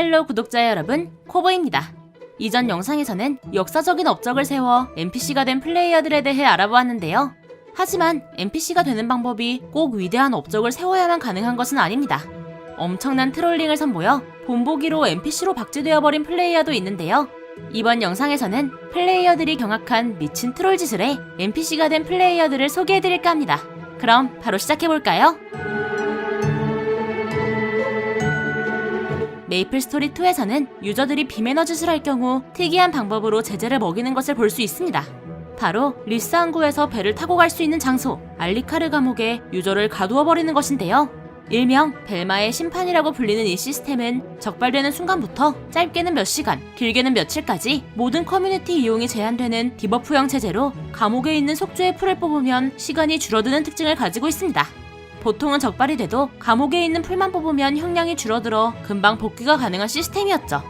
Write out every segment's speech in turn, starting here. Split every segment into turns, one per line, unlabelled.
하일로 구독자 여러분, 코보입니다. 이전 영상에서는 역사적인 업적을 세워 NPC가 된 플레이어들에 대해 알아보았는데요. 하지만 NPC가 되는 방법이 꼭 위대한 업적을 세워야만 가능한 것은 아닙니다. 엄청난 트롤링을 선보여 본보기로 NPC로 박제되어 버린 플레이어도 있는데요. 이번 영상에서는 플레이어들이 경악한 미친 트롤 짓을 해 NPC가 된 플레이어들을 소개해드릴까 합니다. 그럼 바로 시작해볼까요? 메이플 스토리 2에서는 유저들이 비매너 짓을 할 경우 특이한 방법으로 제재를 먹이는 것을 볼 수 있습니다. 바로 리스 항구에서 배를 타고 갈 수 있는 장소 알리카르 감옥에 유저를 가두어 버리는 것인데요. 일명 벨마의 심판이라고 불리는 이 시스템은 적발되는 순간부터 짧게는 몇 시간, 길게는 며칠까지 모든 커뮤니티 이용이 제한되는 디버프형 체제로 감옥에 있는 속죄의 풀을 뽑으면 시간이 줄어드는 특징을 가지고 있습니다. 보통은 적발이 돼도 감옥에 있는 풀만 뽑으면 형량이 줄어들어 금방 복귀가 가능한 시스템이었죠.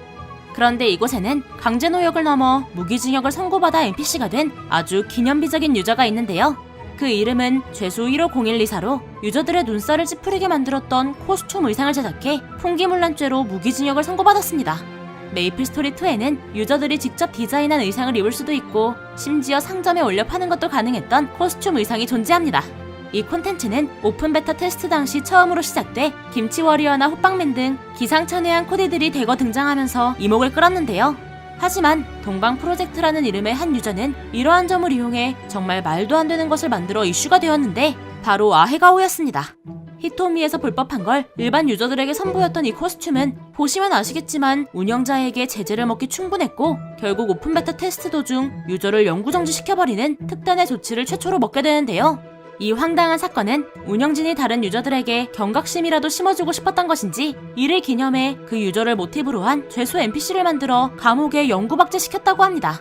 그런데 이곳에는 강제노역을 넘어 무기징역을 선고받아 NPC가 된 아주 기념비적인 유저가 있는데요. 그 이름은 죄수 1501리사로 유저들의 눈살을 찌푸리게 만들었던 코스튬 의상을 제작해 풍기물란죄로 무기징역을 선고받았습니다. 메이플 스토리 2에는 유저들이 직접 디자인한 의상을 입을 수도 있고 심지어 상점에 올려 파는 것도 가능했던 코스튬 의상이 존재합니다. 이 콘텐츠는 오픈 베타 테스트 당시 처음으로 시작돼 김치 워리어나 호빵맨 등 기상천외한 코디들이 대거 등장하면서 이목을 끌었는데요. 하지만 동방 프로젝트라는 이름의 한 유저는 이러한 점을 이용해 정말 말도 안 되는 것을 만들어 이슈가 되었는데 바로 아헤가오였습니다. 히토미에서 불법한 걸 일반 유저들에게 선보였던 이 코스튬은 보시면 아시겠지만 운영자에게 제재를 먹기 충분했고 결국 오픈 베타 테스트 도중 유저를 영구정지 시켜버리는 특단의 조치를 최초로 먹게 되는데요. 이 황당한 사건은 운영진이 다른 유저들에게 경각심이라도 심어주고 싶었던 것인지 이를 기념해 그 유저를 모티브로 한 죄수 NPC를 만들어 감옥에 영구박제시켰다고 합니다.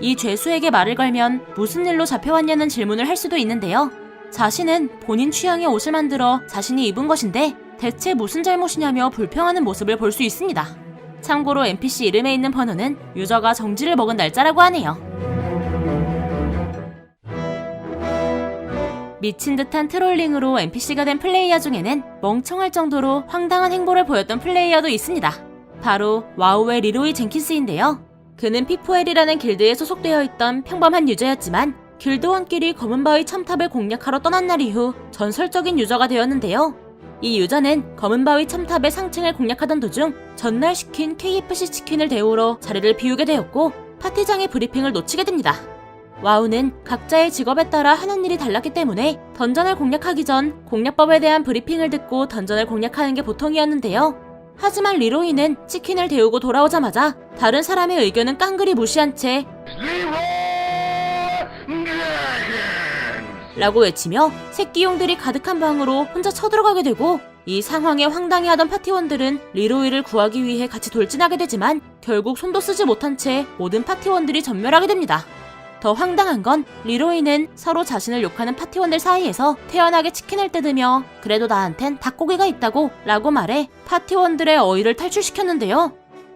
이 죄수에게 말을 걸면 무슨 일로 잡혀왔냐는 질문을 할 수도 있는데요. 자신은 본인 취향의 옷을 만들어 자신이 입은 것인데 대체 무슨 잘못이냐며 불평하는 모습을 볼 수 있습니다. 참고로 NPC 이름에 있는 번호는 유저가 정지를 먹은 날짜라고 하네요. 미친 듯한 트롤링으로 NPC가 된 플레이어 중에는 멍청할 정도로 황당한 행보를 보였던 플레이어도 있습니다. 바로 와우의 리로이 젠킨스인데요. 그는 피포엘이라는 길드에 소속되어 있던 평범한 유저였지만 길드원끼리 검은 바위 첨탑을 공략하러 떠난 날 이후 전설적인 유저가 되었는데요. 이 유저는 검은 바위 첨탑의 상층을 공략하던 도중 전날 시킨 KFC 치킨을 데우러 자리를 비우게 되었고 파티장의 브리핑을 놓치게 됩니다. 와우는 각자의 직업에 따라 하는 일이 달랐기 때문에 던전을 공략하기 전 공략법에 대한 브리핑을 듣고 던전을 공략하는 게 보통이었는데요. 하지만 리로이는 치킨을 데우고 돌아오자마자 다른 사람의 의견은 깡그리 무시한 채 라고 외치며 새끼용들이 가득한 방으로 혼자 쳐들어가게 되고 이 상황에 황당해하던 파티원들은 리로이를 구하기 위해 같이 돌진하게 되지만 결국 손도 쓰지 못한 채 모든 파티원들이 전멸하게 됩니다. 더 황당한 건 리로이는 서로 자신을 욕하는 파티원들 사이에서 태연하게 치킨을 뜯으며 그래도 나한텐 닭고기가 있다고 라고 말해 파티원들의 어이를 탈출시켰는데요.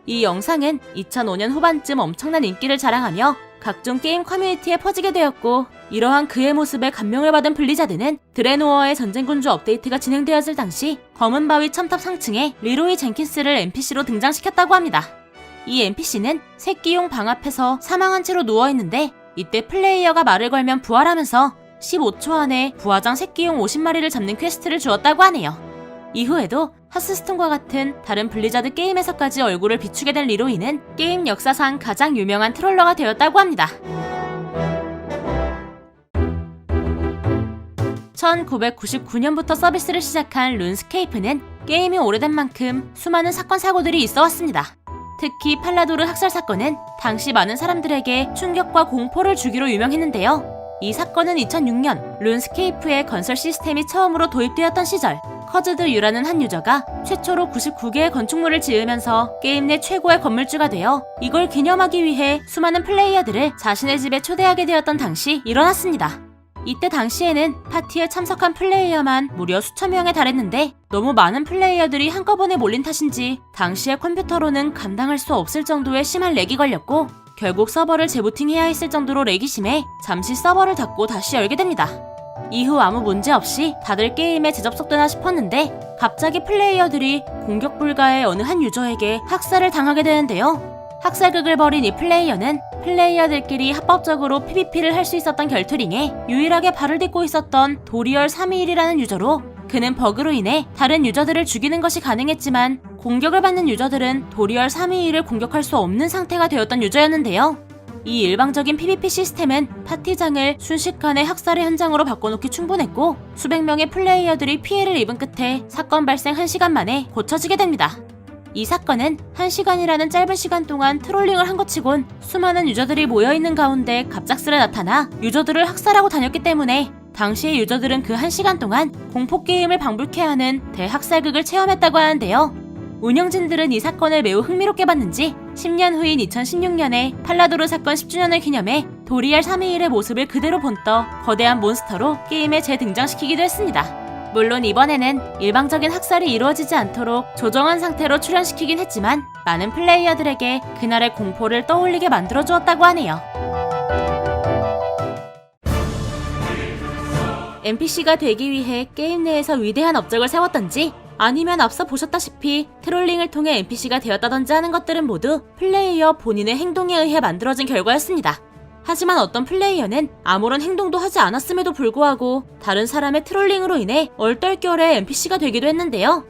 이 영상은 2005년 후반쯤 엄청난 인기를 자랑하며 각종 게임 커뮤니티에 퍼지게 되었고 이러한 그의 모습에 감명을 받은 블리자드는 드레노어의 전쟁군주 업데이트가 진행되었을 당시 검은 바위 첨탑 상층에 리로이 젠킨스를 NPC로 등장시켰다고 합니다. 이 NPC는 새끼용 방 앞에서 사망한 채로 누워있는데 이때 플레이어가 말을 걸면 부활하면서 15초 안에 부화장 새끼용 50마리를 잡는 퀘스트를 주었다고 하네요. 이후에도 하스스톤과 같은 다른 블리자드 게임에서까지 얼굴을 비추게 된 리로이는 게임 역사상 가장 유명한 트롤러가 되었다고 합니다. 1999년부터 서비스를 시작한 룬스케이프는 게임이 오래된 만큼 수많은 사건 사고들이 있어 왔습니다. 특히 팔라도르 학살 사건은 당시 많은 사람들에게 충격과 공포를 주기로 유명했는데요. 이 사건은 2006년 룬스케이프의 건설 시스템이 처음으로 도입되었던 시절 커즈드 유라는 한 유저가 최초로 99개의 건축물을 지으면서 게임 내 최고의 건물주가 되어 이걸 기념하기 위해 수많은 플레이어들을 자신의 집에 초대하게 되었던 당시 일어났습니다. 이때 당시에는 파티에 참석한 플레이어만 무려 수천 명에 달했는데 너무 많은 플레이어들이 한꺼번에 몰린 탓인지 당시의 컴퓨터로는 감당할 수 없을 정도의 심한 렉이 걸렸고 결국 서버를 재부팅해야 했을 정도로 렉이 심해 잠시 서버를 닫고 다시 열게 됩니다. 이후 아무 문제 없이 다들 게임에 재접속되나 싶었는데 갑자기 플레이어들이 공격 불가의 어느 한 유저에게 학살을 당하게 되는데요. 학살극을 벌인 이 플레이어는 플레이어들끼리 합법적으로 PVP를 할 수 있었던 결투링에 유일하게 발을 딛고 있었던 도리얼 321이라는 유저로 그는 버그로 인해 다른 유저들을 죽이는 것이 가능했지만 공격을 받는 유저들은 도리얼 321을 공격할 수 없는 상태가 되었던 유저였는데요. 이 일방적인 PVP 시스템은 파티장을 순식간에 학살의 현장으로 바꿔놓기 충분했고 수백 명의 플레이어들이 피해를 입은 끝에 사건 발생 1시간 만에 고쳐지게 됩니다. 이 사건은 1시간이라는 짧은 시간 동안 트롤링을 한 것 치곤 수많은 유저들이 모여있는 가운데 갑작스레 나타나 유저들을 학살하고 다녔기 때문에 당시의 유저들은 그 1시간 동안 공포게임을 방불케 하는 대학살극을 체험했다고 하는데요. 운영진들은 이 사건을 매우 흥미롭게 봤는지 10년 후인 2016년에 팔라도르 사건 10주년을 기념해 도리알 321의 모습을 그대로 본떠 거대한 몬스터로 게임에 재등장시키기도 했습니다. 물론 이번에는 일방적인 학살이 이루어지지 않도록 조정한 상태로 출연시키긴 했지만 많은 플레이어들에게 그날의 공포를 떠올리게 만들어 주었다고 하네요. NPC가 되기 위해 게임 내에서 위대한 업적을 세웠던지 아니면 앞서 보셨다시피 트롤링을 통해 NPC가 되었다든지 하는 것들은 모두 플레이어 본인의 행동에 의해 만들어진 결과였습니다. 하지만 어떤 플레이어는 아무런 행동도 하지 않았음에도 불구하고 다른 사람의 트롤링으로 인해 얼떨결에 NPC가 되기도 했는데요.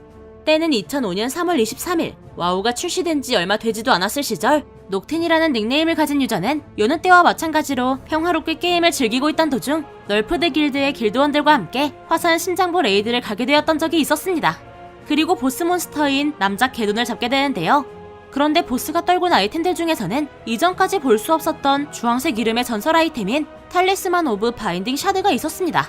때는 2005년 3월 23일 와우가 출시된 지 얼마 되지도 않았을 시절 녹틴이라는 닉네임을 가진 유저는 여느 때와 마찬가지로 평화롭게 게임을 즐기고 있던 도중 널프드 길드의 길드원들과 함께 화산 심장부 레이드를 가게 되었던 적이 있었습니다. 그리고 보스 몬스터인 남자 개돈을 잡게 되는데요. 그런데 보스가 떨군 아이템들 중에서는 이전까지 볼 수 없었던 주황색 이름의 전설 아이템인 탈리스만 오브 바인딩 샤드가 있었습니다.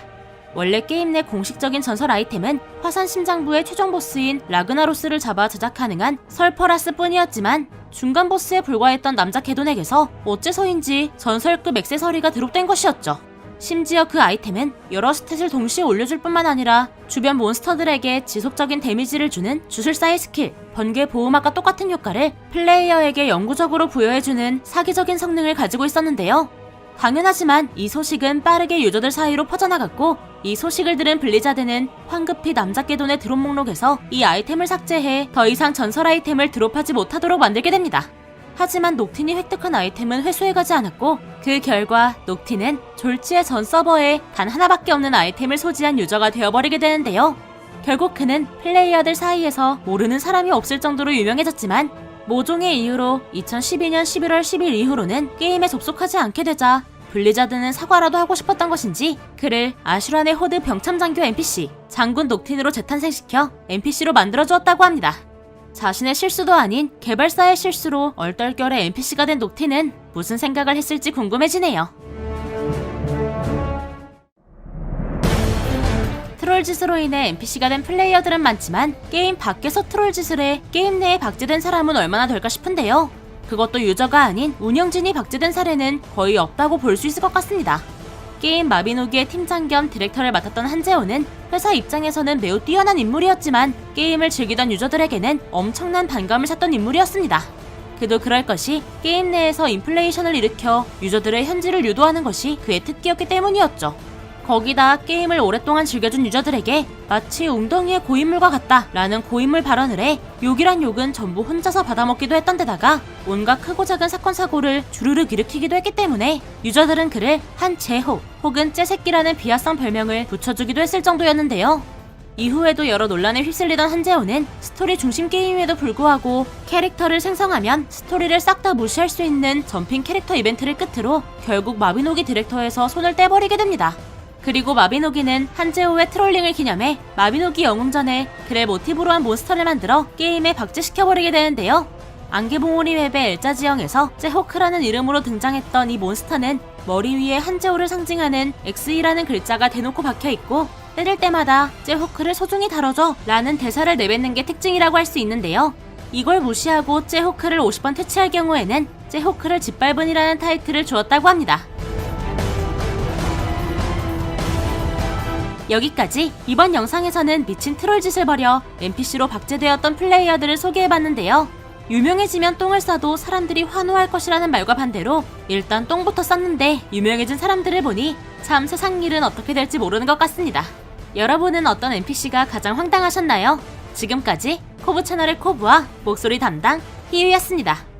원래 게임 내 공식적인 전설 아이템은 화산 심장부의 최종 보스인 라그나로스를 잡아 제작 가능한 설퍼라스 뿐이었지만 중간 보스에 불과했던 남자 개돈에게서 어째서인지 전설급 액세서리가 드롭된 것이었죠. 심지어 그 아이템은 여러 스탯을 동시에 올려줄 뿐만 아니라 주변 몬스터들에게 지속적인 데미지를 주는 주술사의 스킬, 번개 보호막과 똑같은 효과를 플레이어에게 영구적으로 부여해주는 사기적인 성능을 가지고 있었는데요. 당연하지만 이 소식은 빠르게 유저들 사이로 퍼져나갔고 이 소식을 들은 블리자드는 황급히 남자개돈의 드롭 목록에서 이 아이템을 삭제해 더 이상 전설 아이템을 드롭하지 못하도록 만들게 됩니다. 하지만 녹틴이 획득한 아이템은 회수해가지 않았고 그 결과 녹틴은 졸지의 전 서버에 단 하나밖에 없는 아이템을 소지한 유저가 되어버리게 되는데요. 결국 그는 플레이어들 사이에서 모르는 사람이 없을 정도로 유명해졌지만 모종의 이유로 2012년 11월 10일 이후로는 게임에 접속하지 않게 되자 블리자드는 사과라도 하고 싶었던 것인지 그를 아슈란의 호드 병참 장교 NPC 장군 녹틴으로 재탄생시켜 NPC로 만들어주었다고 합니다. 자신의 실수도 아닌 개발사의 실수로 얼떨결에 NPC가 된 녹틴은 무슨 생각을 했을지 궁금해지네요. 트롤 짓으로 인해 NPC가 된 플레이어들은 많지만 게임 밖에서 트롤 짓을 해 게임 내에 박제된 사람은 얼마나 될까 싶은데요. 그것도 유저가 아닌 운영진이 박제된 사례는 거의 없다고 볼 수 있을 것 같습니다. 게임 마비노기의 팀장 겸 디렉터를 맡았던 한재호는 회사 입장에서는 매우 뛰어난 인물이었지만 게임을 즐기던 유저들에게는 엄청난 반감을 샀던 인물이었습니다. 그도 그럴 것이 게임 내에서 인플레이션을 일으켜 유저들의 현질을 유도하는 것이 그의 특기였기 때문이었죠. 거기다 게임을 오랫동안 즐겨준 유저들에게 마치 웅덩이의 고인물과 같다 라는 고인물 발언을 해 욕이란 욕은 전부 혼자서 받아먹기도 했던 데다가 온갖 크고 작은 사건 사고를 주르륵 일으키기도 했기 때문에 유저들은 그를 한 제호 혹은 째새끼라는 비하성 별명을 붙여주기도 했을 정도였는데요. 이후에도 여러 논란에 휩쓸리던 한재호는 스토리 중심 게임에도 불구하고 캐릭터를 생성하면 스토리를 싹 다 무시할 수 있는 점핑 캐릭터 이벤트를 끝으로 결국 마비노기 디렉터에서 손을 떼버리게 됩니다. 그리고 마비노기는 한재호의 트롤링을 기념해 마비노기 영웅전에 그를 모티브로 한 몬스터를 만들어 게임에 박제시켜버리게 되는데요. 안개봉오리 웹의 엘자 지형에서 제호크라는 이름으로 등장했던 이 몬스터는 머리 위에 한재호를 상징하는 X이라는 글자가 대놓고 박혀 있고 때릴 때마다 제호크를 소중히 다뤄줘 라는 대사를 내뱉는 게 특징이라고 할 수 있는데요. 이걸 무시하고 제호크를 50번 퇴치할 경우에는 제호크를 짓밟은이라는 타이틀을 주었다고 합니다. 여기까지 이번 영상에서는 미친 트롤 짓을 벌여 NPC로 박제되었던 플레이어들을 소개해봤는데요. 유명해지면 똥을 싸도 사람들이 환호할 것이라는 말과 반대로 일단 똥부터 쌌는데 유명해진 사람들을 보니 참 세상 일은 어떻게 될지 모르는 것 같습니다. 여러분은 어떤 NPC가 가장 황당하셨나요? 지금까지 코브 채널의 코브와 목소리 담당 희유였습니다.